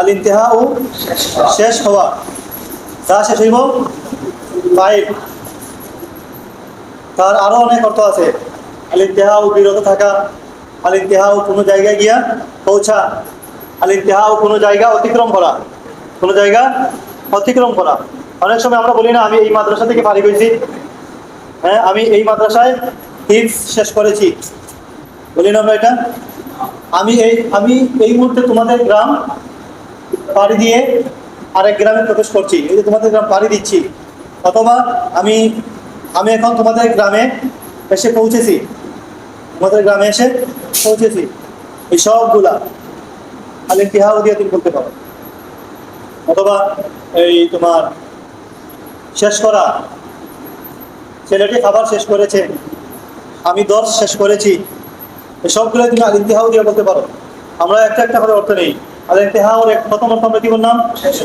আল ইন্তেহা ও শেষ হওয়া। তা শেষ হইব ফাইভ তার আরও অনেক অর্থ আছে। আল ইন্তেহা ও বিরত থাকা আল ইন্তেহা ও কোনো জায়গায় গিয়া পৌঁছা আল ইন্তেহা ও কোনো জায়গা অতিক্রম করা, কোনো জায়গা অতিক্রম করা। অনেক সময় আমরা বলি না, আমি এই মাদ্রাসা থেকে পারি হয়েছি। হ্যাঁ আমি এই মাদ্রাসায় হিফ শেষ করেছি। বলি না আমরা এটা? আমি এই আমি এই মুহূর্তে তোমাদের গ্রাম পাড়ি দিয়ে আরেক গ্রামে প্রবেশ করছি। এই যে তোমাদের গ্রাম পাড়ি দিচ্ছি। অথবা আমি আমি এখন তোমাদের গ্রামে এসে পৌঁছেছি। তোমাদের গ্রামে এসে পৌঁছেছি। এই সবগুলা। আলে ইতিহাও দিয়ে তুমি বলতে পারো। অথবা এই তোমার শেষ করা ছেলেটি খাবার শেষ করেছে। আমি দশ শেষ করেছি। সবগুলো তুমি আল ইতিহাও দিয়ে বলতে পারো। আমরা একটা একটা করে অর্থ নেই। কি বললাম শেষ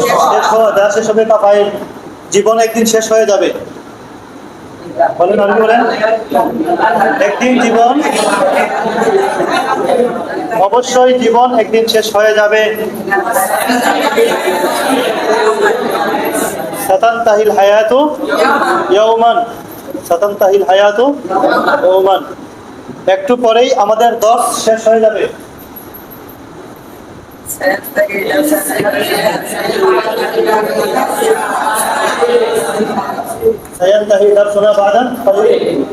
হওয়া শেষ হবে জীবন একদিন শেষ হয়ে যাবে। বলেন বলেন। একদিন জীবন, অবশ্যই জীবন একদিন শেষ হয়ে যাবে। তাহিল হায়াতু তাহিল হায়াতু একটু পরেই আমাদের দশ শেষ হয়ে যাবে। سينتهي درسنا بعد قليل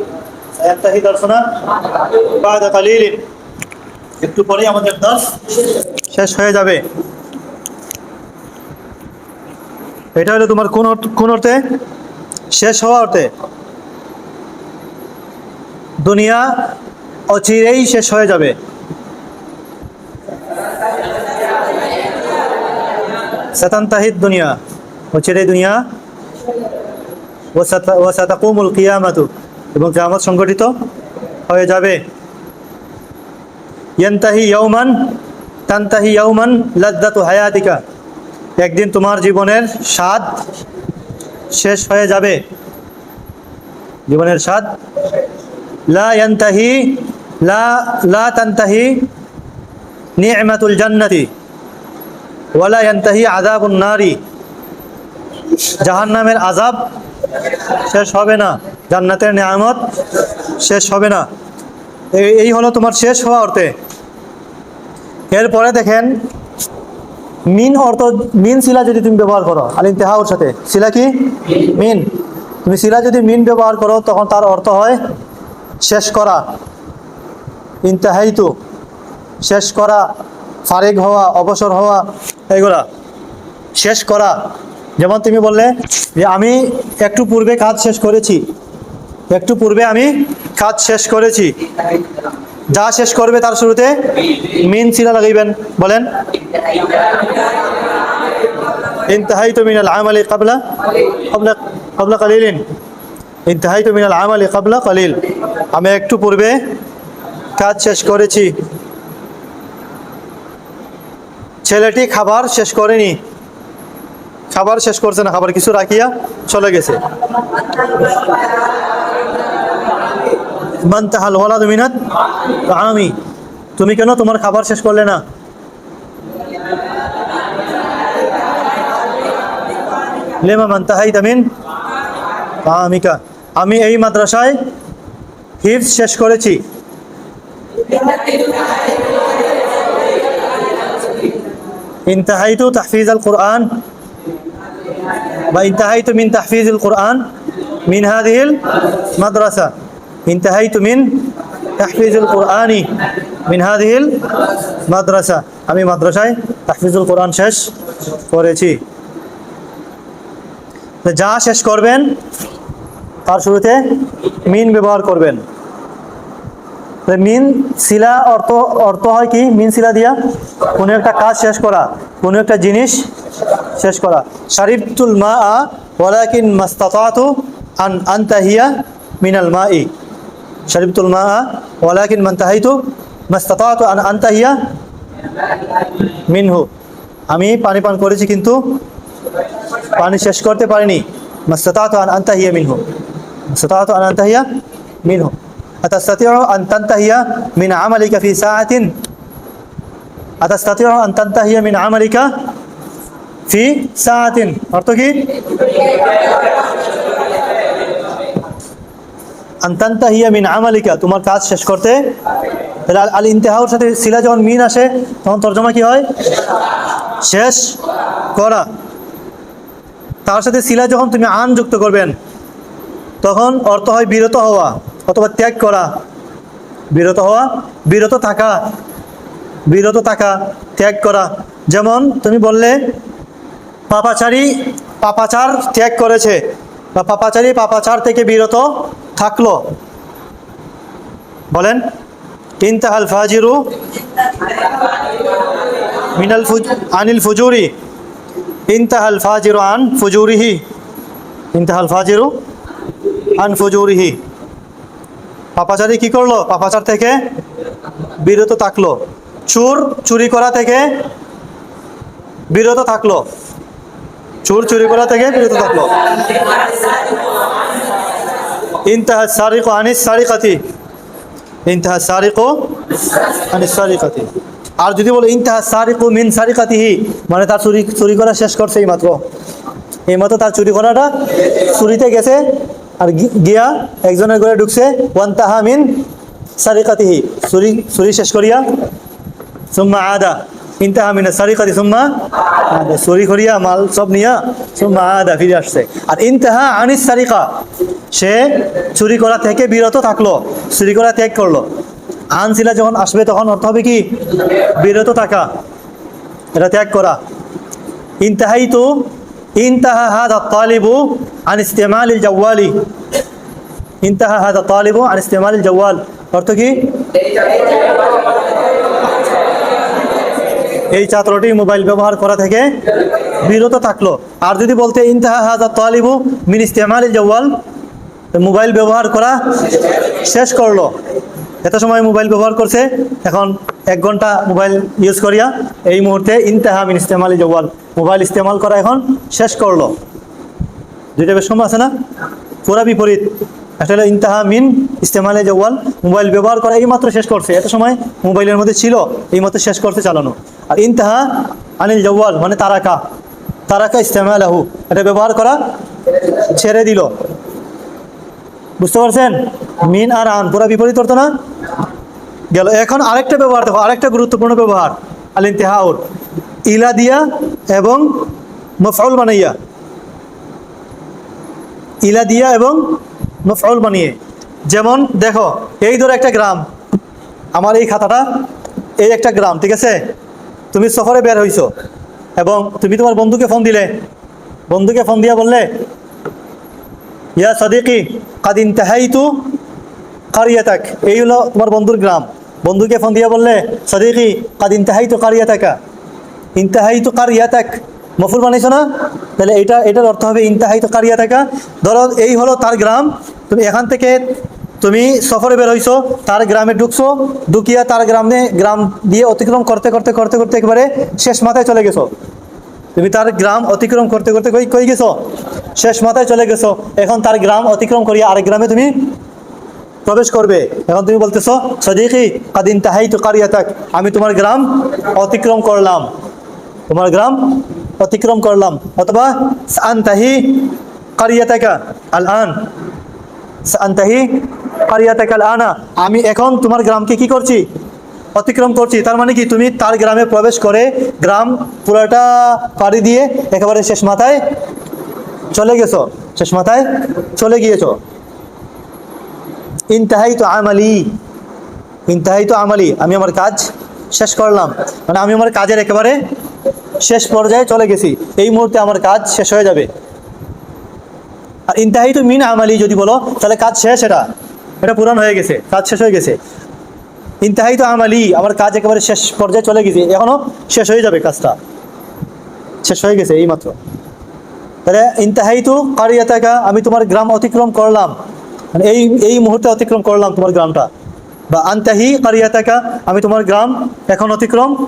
سينتهي درسنا بعد قليل একটু পরেই আমাদের দশ শেষ হয়ে যাবে এটা হলো তোমার কোন অর্থ- কোন অর্থে শেষ হওয়া অর্থে দুনিয়া অচিরেই শেষ হয়ে যাবে সাতান্তাহিদ দুনিয়া। অচিরেই দুনিয়া। ওয়াসাতাকুমুল কিয়ামাতু। এবং কিয়ামত সংগঠিত হয়ে যাবে। ইয়ান্তাহি ইয়াউমান, তান্তাহি ইয়াউমান লাদ্দাতু হায়াতিকা। একদিন তোমার জীবনের স্বাদ শেষ হয়ে যাবে। জীবনের স্বাদ? লা ইয়ান্তাহি, লা লা তান্তাহি নি'মাতুল জান্নাতি। ওয়ালা আযাবুন নারি। জাহান্নামের আজাব শেষ হবে না। জান্নাতের নিয়ামত শেষ হবে না। এই- হলো তোমার শেষ হওয়া অর্থে। এরপরে দেখেন, মিন অর্থ, মিন শিলা যদি তুমি ব্যবহার করো, আল ইন্তেহাউর সাথে। শিলা কি? মিন। তুমি শিলা যদি মিন ব্যবহার করো, তখন তার অর্থ হয় শেষ করা। ইন্তেহাইতু। শেষ করা। ফারেক হওয়া অবসর হওয়া এগুলা শেষ করা যেমন তুমি বললে যে আমি একটু পূর্বে কাজ শেষ করেছি একটু পূর্বে আমি কাজ শেষ করেছি যা শেষ করবে তার শুরুতে মিন সিলা লাগাইবেন বলেন انتهيت من العمل قبل قبل قبل قليل انتهيت من العمل قبل قليل আমি একটু পূর্বে কাজ শেষ করেছি ছেলেটি খাবার শেষ করেনি। খাবার শেষ করছে না, খাবার কিছু রাখিয়া চলে গেছে। আমি তুমি কেন তোমার খাবার শেষ করলে না? লেমা মান তামিন আমিকা আমি এই মাদ্রাসায় হিফ শেষ করেছি। ইন্তাহাইতু তাহফিজ আল কোরআন বা ইন্তাহাইতু মিন তাহফিজ আল কোরআন মিন হাদিহিল মাদ্রাসা ইন্তাহাইতু মিন তাহফিজুল কোরআনি মিন হাদিহিল মাদ্রাসা আমি মাদ্রাসায় তাহফিজুল কোরআন শেষ করেছি। যা শেষ করবেন, তার শুরুতে মিন ব্যবহার করবেন। মিন শিলা অর্থ অর্থ হয় কি? মিন শিলা দিয়া? কোনো একটা কাজ শেষ করা, কোনো একটা জিনিস শেষ করা। শারিফতুল মা আ ওয়ালাকিন মাস্তাতাতু আন আনতাহিয়া মিনাল মা ই শারিফতুল মা আ ওয়ালাকিন মান্তাহাইতু মাস্তাতাতু আন আনতাহিয়া মিনহু। আমি পানি পান করেছি কিন্তু পানি শেষ করতে পারিনি। মাস্তাতাতু আন আনতাহিয়া মিনহু। মাস্তাতাতু আন আনতাহিয়া মিনহু। أتستطيع أن تنتهي من عملك في ساعة أتستطيع أن تنتهي من عملك ফি সাআতিন অর্থ কি আন্তান্তা হিয়া মিন আমালিকা তোমার কাজ শেষ করতে তাহলে আল- আল ইন্তেহাউর সাথে সিলা যখন মিন আসে তখন তর্জমা কি হয় শেষ করা তার সাথে সিলা যখন তুমি আন যুক্ত করবেন তখন অর্থ হয় বিরত হওয়া অথবা ত্যাগ করা। বিরত হওয়া, বিরত থাকা বিরত থাকা, ত্যাগ করা। যেমন তুমি বললে, পাপাচারী পাপাচার ত্যাগ করেছে বা পাপাচারী পাপাচার থেকে বিরত থাকল। বলেন, ইনতাহাল ফাজিরু মিনাল আনিল ফুজুরি। ইনতাহাল ফাজিরু আন ফুজুরিহি। ইনতাহাল ফাজিরু আন ফুজুরিহি। পাপাচারী কি করল? পাপাচার থেকে বিরত থাকল। চুর চুরি করা থেকে বিরত থাকল। চুর চুরি করা থেকে বিরত থাকল। ইনতাহা সারিকু আনিস সারিকাতি। ইনতাহা সারিকু আনিস সারিকাতি। আর যদি বলো ইনতাহা সারিকু মিন সারিকাতিহি মানে তার চুরি চুরি করা শেষ করছে এই মাত্র এই মাত্র তার চুরি করাটা চুরিতে গেছে। আর গিয়া একজনের ঘরে ঢুকছে ওয়ান তাহা মিন সারিকাতিহি। চুরি চুরি শেষ করিয়া, সুম্মা আদা। ইনতাহা মিনা সারিকাতি, সুম্মা চুরি করিয়া, মাল সব নিয়া, সুম্মা আদা ফিরে আসছে। আর ইনতাহা আনিস সারিকা। সে চুরি করা থেকে বিরত থাকল চুরি করা ত্যাগ করল। আনছিলা যখন আসবে তখন অর্থ হবে কি? বিরত থাকা। এটা ত্যাগ করা। ইনতাহাই তো ইনতাহা হাদা তালিবু আন ইস্তেমাল জাওয়ালি। ইনতাহা হাদা তালিবু আন ইস্তেমাল জাওয়াল। অর্থ কি? এই ছাত্রটি মোবাইল ব্যবহার করা থেকে বিরত থাকল। আর যদি বলতে ইনতাহা হাজা তালিবু মিন ইস্তেমাল জওয়াল, মোবাইল ব্যবহার করা শেষ করল। এত সময় মোবাইল ব্যবহার করছে, এখন এক ঘণ্টা মোবাইল ইউজ করিয়া এই মুহূর্তে ইনতাহা মিন ইস্তেমাল জওয়াল। মোবাইল ইস্তেমাল করা এখন শেষ করল। দুইটা সময় আছে না? পুরা বিপরীত। আসলে ইন্তাহা মিন ইস্তেমালে জওয়াল। মোবাইল ব্যবহার করা এইমাত্র শেষ করছে। এত সময় মোবাইলের মধ্যে ছিল, এইমাত্র শেষ করতে চালানো। আর ইন্তাহা আনিল জওয়াল মানে তারাকা। তারাকা ইস্তেমালাহু। এটা ব্যবহার করা ছেড়ে দিল। বুঝতে পারছেন? মিন আর আন, পুরা বিপরীত করতো না? গেল, এখন আরেকটা ব্যবহার, দেখো, আরেকটা গুরুত্বপূর্ণ ব্যবহার আল ইন্তেহাউর ইলা দিয়া এবং মফাউল বানাইয়া। ইলা দিয়া এবং মফউল বানিয়ে। যেমন, দেখো, এই ধরো একটা গ্রাম, আমার এই খাতাটা, এই একটা গ্রাম, ঠিক আছে? তুমি সফরে বের হইছো, এবং তুমি তোমার বন্ধুকে ফোন দিলে। বন্ধুকে ফোন দিয়া বললে, ইয়া সদিকি কাদিন তাহাইতু কারিয়াতাক, এই হলো তোমার বন্ধুর গ্রাম। বন্ধুকে ফোন দিয়া বললে, সদিকি কাদিন তাহাইতু কারিয়াতাকা? ইন্তাহাইতু কারিয়াতাক? মফুল বানাইছো না? তাহলে এটা, এটার অর্থ হবে ইন্তাহাইতু কারিয়াতাকা। ধরো, এই হলো তার গ্রাম। তুমি এখান থেকে, তুমি সফরে বের হইছো তার গ্রামে ঢুকছো, ঢুকিয়া তার গ্রামে, গ্রাম দিয়ে অতিক্রম করতে করতে করতে করতে একবারে শেষ মাথায় চলে গেছো। তুমি তার গ্রাম অতিক্রম করতে করতে কই কই গেছো? শেষ মাথায় চলে গেছো। এখন তার গ্রাম অতিক্রম করিয়া আরেক গ্রামে তুমি প্রবেশ করবে। এখন তুমি বলতেছো সদিকি কাদিন তাহাই তো কারিয়াতাক। আমি তোমার গ্রাম অতিক্রম করলাম। তোমার গ্রাম অতিক্রম করলাম। অথবা আনতাহি কারিয়াতাকা আল আন আনতাহি কারিয়াতাকা আল আনা আমি এখন তোমার গ্রামকে কি করছি? অতিক্রম করছি। তার মানে কি? তুমি তার গ্রামে প্রবেশ করে গ্রাম পুরোটা পাড়ি দিয়ে একেবারে শেষ মাথায় চলে গেছো। শেষ মাথায় চলে গিয়েছো। ইনতাহাই তো আমালি। ইনতাহাই তো আমালি। আমি আমার কাজ শেষ করলাম। মানে আমি আমার কাজের একেবারে শেষ পর্যায়ে চলে গেছি। এই মুহূর্তে আমার কাজ শেষ হয়ে যাবে। আর ইনতাহাই তো মিন আমালি যদি বলো, তাহলে কাজ শেষ এটা। এটা পূরণ হয়ে গেছে। কাজ শেষ হয়ে গেছে। ইনতাহাই তো আমালি। আমার কাজ একেবারে শেষ পর্যায়ে চলে গেছে। এখনও শেষ হয়ে যাবে কাজটা। শেষ হয়ে গেছে এই মাত্র তাহলে ইনতাহাই তো কারিয়াতাকা, আমি তোমার গ্রাম অতিক্রম করলাম। মানে এই এই মুহূর্তে অতিক্রম করলাম তোমার গ্রামটা। বা আন্তাহি কারিয়াতাকা, আমি তোমার গ্রাম এখন অতিক্রম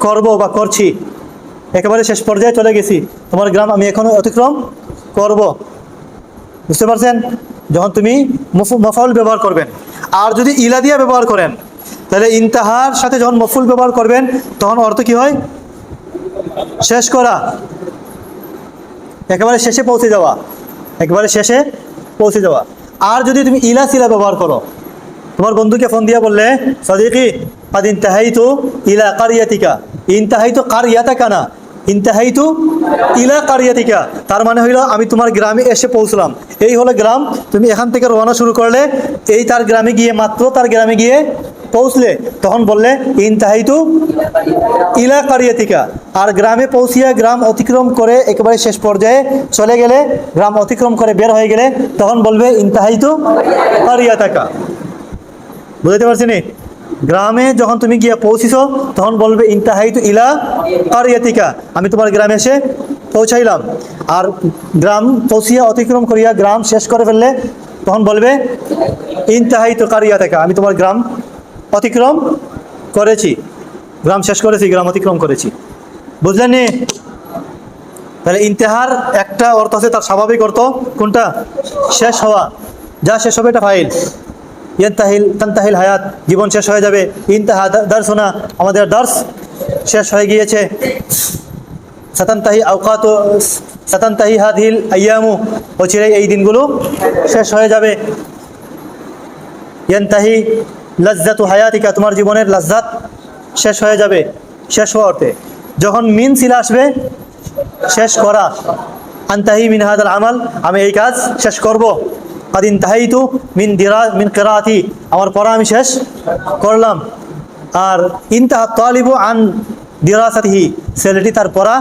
করব বা করছি। একেবারে শেষ পর্যায়ে চলে গেছি। তোমার গ্রাম আমি এখনও অতিক্রম করব। বুঝতে পারছেন? যখন তুমি মফু, মফাউল ব্যবহার করবেন। আর যদি ইলা দিয়া ব্যবহার করেন, তাহলে ইন্তাহার সাথে যখন মফুল ব্যবহার করবেন, তখন অর্থ কি হয়? শেষ করা। একেবারে শেষে পৌঁছে যাওয়া। একেবারে শেষে পৌঁছে যাওয়া। আর যদি তুমি ইলা সিলা ব্যবহার করো, তোমার বন্ধুকে ফোন দিয়া বললে, সদিকি আদ ইন্তাহাইতু ইলা কারিয়াতিকা। ইন্তাহাইতু কারিয়াতাকা না, ইন্তাহাইতু ইলা কারিয়াতিকা। তার মানে হইল, আমি তোমার গ্রামে এসে পৌঁছলাম। এই হলো গ্রাম, তুমি এখান থেকে রওনা শুরু করলে, এই তার গ্রামে গিয়ে, মাত্র তার গ্রামে গিয়ে পৌঁছলে তখন বললে ইনতাহাইতু ইলা কারিয়াতিকা। আর গ্রামে পৌঁছিয়া গ্রাম অতিক্রম করে একেবারে শেষ পর্যায়ে চলে গেলে, গ্রাম অতিক্রম করে বের হয়ে গেলে তখন বলবে ইনতাহাইতু কারিয়াতাকা। বুঝতে পারছি নি? গ্রামে যখন তুমি গিয়ে পৌঁছিস তখন বলবে ইনতাহাইতু ইলা কারিয়াতিকা। আমি তোমার গ্রামে এসে পৌঁছাইলাম। আর গ্রাম পৌঁছিয়া অতিক্রম করিয়া গ্রাম শেষ করে ফেললে তখন বলবে ইনতাহাইতু কারিয়াতাকা। আমি তোমার গ্রাম অতিক্রম করেছি। গ্রাম শেষ করেছি, গ্রাম অতিক্রম করেছি। বুঝলেন তাহলে ইন্তেহার একটা অর্থ আছে, তার স্বাভাবিক অর্থ কোনটা? শেষ হওয়া। যা শেষ হবে এটা ফাইল। ইয়ন্তাহিল, তান্তাহিল হায়াত, জীবন শেষ হয়ে যাবে। ইন্তাহা দার্সনা আমাদের দার্স শেষ হয়ে গিয়েছে। সাতান্তাহি আওকাত, সাতান্তাহি হাদিল আয়ামু অচিরে এই দিনগুলো শেষ হয়ে যাবে। ইয়ন্তাহি লজ্জাতু হায়াতিকা, তোমার জীবনের লজ্জাত শেষ হয়ে যাবে, শেষ হওয়া অর্থে। যখন মিন সিলা আসবে, শেষ করা। আন্তাহি মিন হাদাল আমাল, আমি এই কাজ শেষ করব। কাদিন তাহাইতু মিন দিরা, মিন কেরাতি আমার পড়া আমি শেষ করলাম। আর ইনতাহা তালিবু আন দিরাসাতিহি, ছেলেটি তার পড়া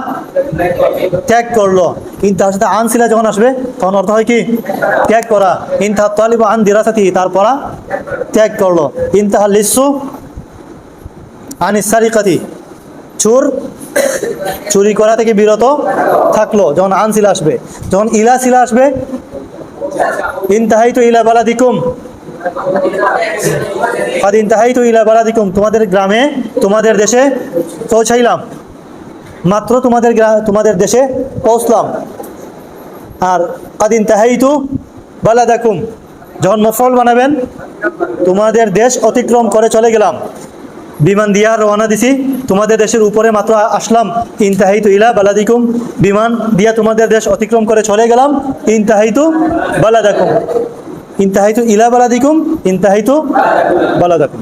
ত্যাগ করল। ইনতাহার সাথে আন সিলা যখন আসবে, তখন অর্থ হয় কি? ত্যাগ করা। ইনতাহা তালিবু আন দিরাসাতিহি, তার পড়া ত্যাগ করল। ইনতাহা লিসু আনিস সারিকাতি, চোর চুরি করা থেকে বিরত থাকল যখন আনসিলা আসবে। যখন ইলা সিলা আসবে ইনতাহাই তো ইলা বালাদিকুম, তোমাদের গ্রামে, তোমাদের দেশে পৌঁছাইলাম। মাত্র তোমাদের তোমাদের দেশে পৌঁছলাম। আর কাদিন তাহাইতু বালাদাকুম, যখন মফল বানাবেন, তোমাদের দেশ অতিক্রম করে চলে গেলাম। বিমান দিয়া রওনা দিছি, তোমাদের দেশের উপরে মাত্র আসলাম। ইনতাহাইতু ইলা বালাদিকুম, বিমান দিয়া তোমাদের দেশ অতিক্রম করে চলে গেলাম। ইনতাহাইতু বালাদাকুম। ইনতাহাইতু ইলা বালাদিকুম ইনতাহাইতু বালাদাকুম।